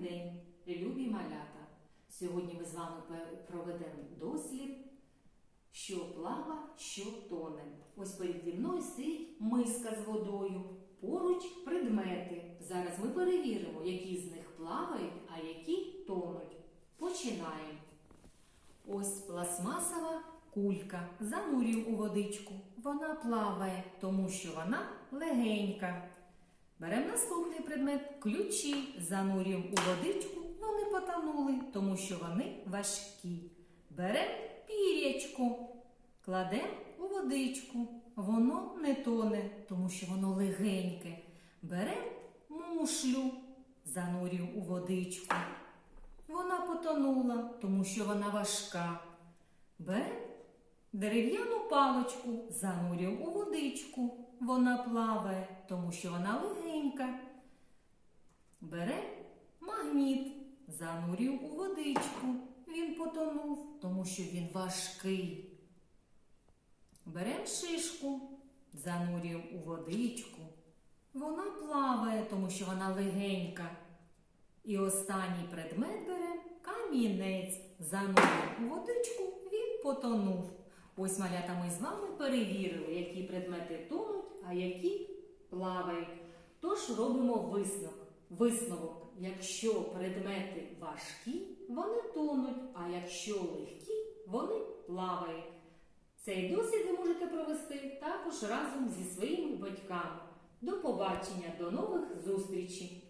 день, любі малята! Сьогодні ми з вами проведемо дослід, що плава, що тоне. Ось переді мною стоїть миска з водою, поруч предмети. Зараз ми перевіримо, які з них плавають, а які тонуть. Починаємо. Ось пластмасова кулька. Занурюю у водичку. Вона плаває, тому що вона легенька. Беремо наступний предмет ключі, занурюємо у водичку, вони потонули, тому що вони важкі. Беремо пірячко, кладемо у водичку, воно не тоне, тому що воно легеньке. Беремо мушлю, занурюємо у водичку. Вона потонула, тому що вона важка. Беремо дерев'яну паличку, занурюємо у водичку. Вона плаває, тому що вона легенька. Беремо магніт, занурюємо у водичку. Він потонув, тому що він важкий. Беремо шишку, занурюємо у водичку. Вона плаває, тому що вона легенька. І останній предмет беремо камінець. Занурюємо у водичку, він потонув. Ось малята ми з вами перевірили, які предмети тонуть, а які плавають. Тож робимо висновок. Висновок, якщо предмети важкі, вони тонуть, а якщо легкі, вони плавають. Цей досвід ви можете провести також разом зі своїми батьками. До побачення, до нових зустрічей!